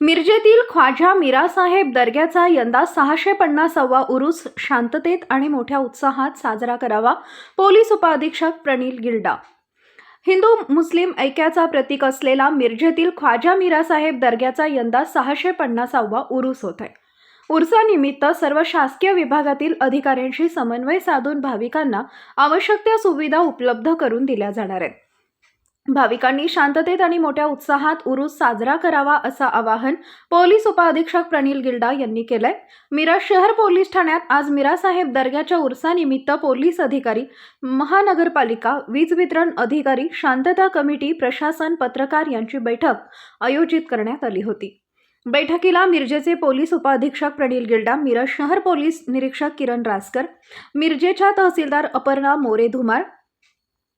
मिरजेतील ख्वाजा मीरासाहेब दर्ग्याचा यंदा सहाशे पन्नासावा उरूस शांततेत आणि मोठ्या उत्साहात साजरा करावा पोलीस उपाधीक्षक प्रणील गिल्डा. हिंदू मुस्लिम ऐक्याचा प्रतीक असलेला मिरजेतील ख्वाजा मीरासाहेब दर्ग्याचा यंदा सहाशे पन्नासावा उरूस होत आहे उर्सानिमित्त सर्व शासकीय विभागातील अधिकाऱ्यांशी समन्वय साधून भाविकांना आवश्यक त्या सुविधा उपलब्ध करून दिल्या जाणार आहेत. भाविकांनी शांततेत आणि मोठ्या उत्साहात उरूस साजरा करावा असं आवाहन पोलीस उपअधीक्षक प्रणील गिल्डा यांनी केलंय. मिरज शहर पोलीस ठाण्यात आज मिरासाहेब दर्ग्याच्या उर्सानिमित्त पोलीस अधिकारी महानगरपालिका वीज वितरण अधिकारी शांतता कमिटी प्रशासन पत्रकार यांची बैठक आयोजित करण्यात आली होती. बैठकीला मिरजेचे पोलीस उपअधीक्षक प्रणील गिल्डा मिरज शहर पोलीस निरीक्षक किरण रासकर मिरजेच्या तहसीलदार अपर्णा मोरे धुमाळ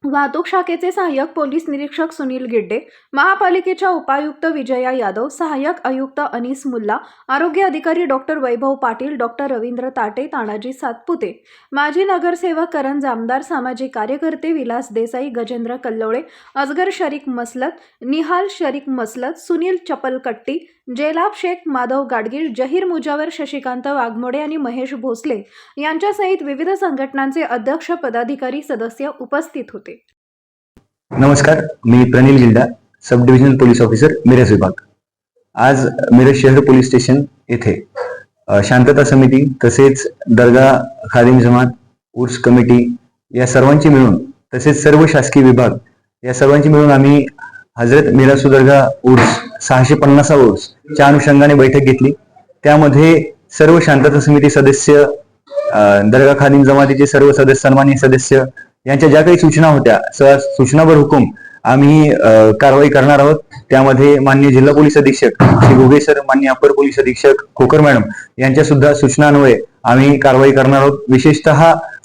वाहतूक शाखेचे सहाय्यक पोलीस निरीक्षक सुनील गिड्डे महापालिकेच्या उपायुक्त विजया यादव सहाय्यक आयुक्त अनिस मुल्ला आरोग्य अधिकारी डॉक्टर वैभव पाटील डॉक्टर रवींद्र ताटे तानाजी सातपुते माजी नगरसेवक करण जामदार सामाजिक कार्यकर्ते विलास देसाई गजेंद्र कल्लोळे अजगर शरीक मसलत निहाल शरीक मसलत सुनील चपलकट्टी जेलाब शेख माधव गाडगीळ जहीर मुजावर शशिकांत वाघमोडे आणि महेश भोसले यांच्यासहित विविध संघटनांचे अध्यक्ष पदाधिकारी सदस्य उपस्थित होते. नमस्कार मी Pranil Gilda sub divisional police officer Miraj विभाग. आज मिरज शहर पोलीस स्टेशन येथे शांतता समिती तसेच दर्गा खादिम जमात उर्स कमिटी या सर्वांची मिळून तसेच सर्व शासकीय विभाग या सर्वांची मिळून आम्ही हजरत मिरासू दर्गा उर्स सहाशे पन्नासा उर्स च्या अनुषंगाने बैठक घेतली. त्यामध्ये सर्व शांतता समिती सदस्य दर्गा खादिम जमातीचे सर्व सदस्य सन्माननीय सदस्य यांच्या ज्या काही सूचना होत्या स- सूचनावर हुकूम आम्ही कारवाई करणार आहोत. त्यामध्ये मान्य जिल्हा पोलीस अधीक्षक श्री घुगे सर मान्य अपर पोलीस अधीक्षक खोकर मॅडम यांच्या सुद्धा सूचनान्वये आम्ही कारवाई करणार आहोत. विशेषतः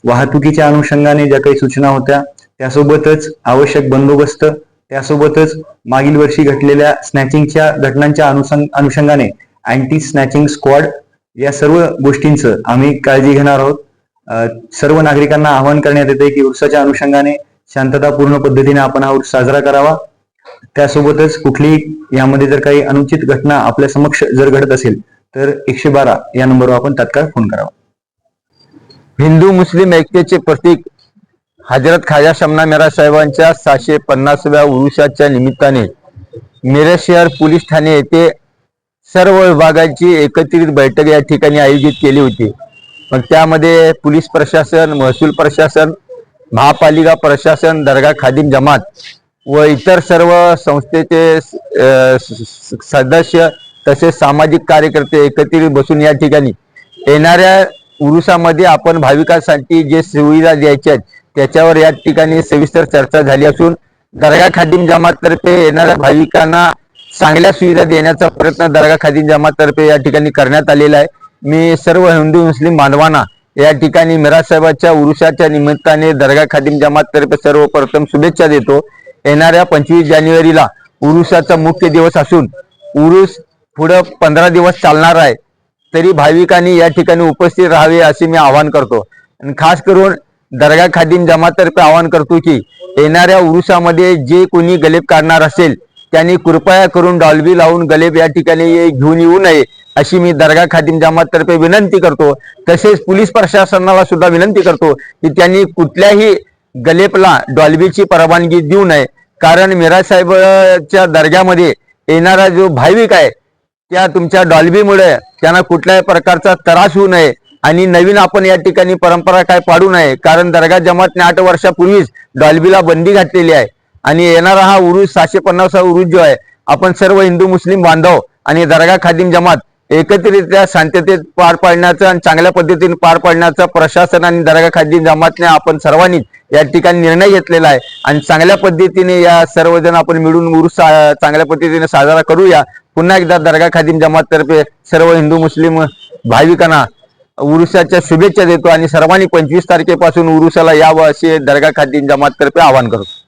वाहतुकीच्या अनुषंगाने ज्या काही सूचना होत्या त्यासोबतच आवश्यक बंदोबस्त त्यासोबतच मागील वर्षी घडलेल्या स्नॅचिंगच्या घटनांच्या अनुषंगाने अँटी स्नॅचिंग स्क्वॉड या सर्व गोष्टींचं आम्ही काळजी घेणार आहोत. सर्व नागरिकांना आवाहन करण्यात येते की उर्साच्या अनुषंगाने शांततापूर्ण पद्धतीने आपण हा उर्स साजरा करावा. त्यासोबतच कुठलीही यामध्ये जर काही अनुचित घटना आपल्या समक्ष जर घडत असेल तर एकशे बारा या नंबरवर आपण तात्काळ फोन करावा. हिंदू मुस्लिम ऐक्यचे प्रतीक हजरत खाजा शमना मेरा साहेबांच्या सहाशे पन्नासव्या उरुषाच्या निमित्ताने मिरज शहर पोलीस ठाणे येथे सर्व विभागांची एकत्रित बैठक या ठिकाणी आयोजित केली होती. मग त्यामध्ये पोलीस प्रशासन महसूल प्रशासन महापालिका प्रशासन दर्गा खादिम जमात व इतर सर्व संस्थेचे सदस्य तसेच सामाजिक कार्यकर्ते एकत्रित बसून या ठिकाणी येणाऱ्या उरुसामध्ये आपण भाविकांसाठी जे सुविधा द्यायच्या आहेत त्याच्यावर या ठिकाणी सविस्तर चर्चा झाली असून दर्गा खादिम जमाततर्फे येणाऱ्या भाविकांना चांगल्या सुविधा देण्याचा प्रयत्न दर्गा खादिम जमाततर्फे या ठिकाणी करण्यात आलेला आहे. मी सर्व हिंदू मुस्लिम बांधवांना या ठिकाणी मिराज साहेबाच्या उरुषाच्या निमित्ताने दर्गा खादिम जमातर्फे सर्वप्रथम शुभेच्छा देतो. येणाऱ्या पंचवीस जानेवारीला उरुसाचा मुख्य दिवस असून उरुस पुढं पंधरा दिवस चालणार आहे. तरी भाविकांनी या ठिकाणी उपस्थित राहावे असे मी आवाहन करतो. आणि खास करून दर्गा खादिम जमातर्फे आवाहन करतो की येणाऱ्या उरुसामध्ये जे कोणी गलेब काढणार असेल त्यांनी कृपया करून डॉल्बी लावून गलेब या ठिकाणी घेऊन येऊ नये. अशी मी दर्गा खादिम जमाततर्फे विनंती करतो. तसेच पोलीस प्रशासनाला सुद्धा विनंती करतो की त्यांनी कुठल्याही गलेपला डॉल्बीची परवानगी देऊ नये. कारण मिराज साहेबच्या दर्ग्यामध्ये येणारा जो भाविक आहे त्या तुमच्या डॉल्बीमुळे त्यांना कुठल्याही प्रकारचा त्रास होऊ नये. आणि नवीन आपण या ठिकाणी परंपरा काय पाडू नये कारण दर्गा जमातने आठ वर्षापूर्वीच डॉल्बीला बंदी घातलेली आहे. आणि येणारा हा उरुस सहाशे पन्नासा उरुस जो आहे आपण सर्व हिंदू मुस्लिम बांधव आणि दर्गा खादिम जमात एकत्रितरित्या शांततेत पार पाडण्याचा आणि चांगल्या पद्धतीने पार पाडण्याचा प्रशासन आणि दर्गा खादिम जमातने आपण सर्वांनी या ठिकाणी निर्णय घेतलेला आहे. आणि चांगल्या पद्धतीने या सर्वजण आपण मिळून उरुस सा- चांगल्या पद्धतीने साजरा करूया. पुन्हा एकदा दर्गा खादीम जमाततर्फे सर्व हिंदू मुस्लिम भाविकांना उरुसाच्या शुभेच्छा देतो आणि सर्वांनी पंचवीस तारखेपासून उरुसाला यावं असे दर्गा खादीम जमाततर्फे आवाहन करतो.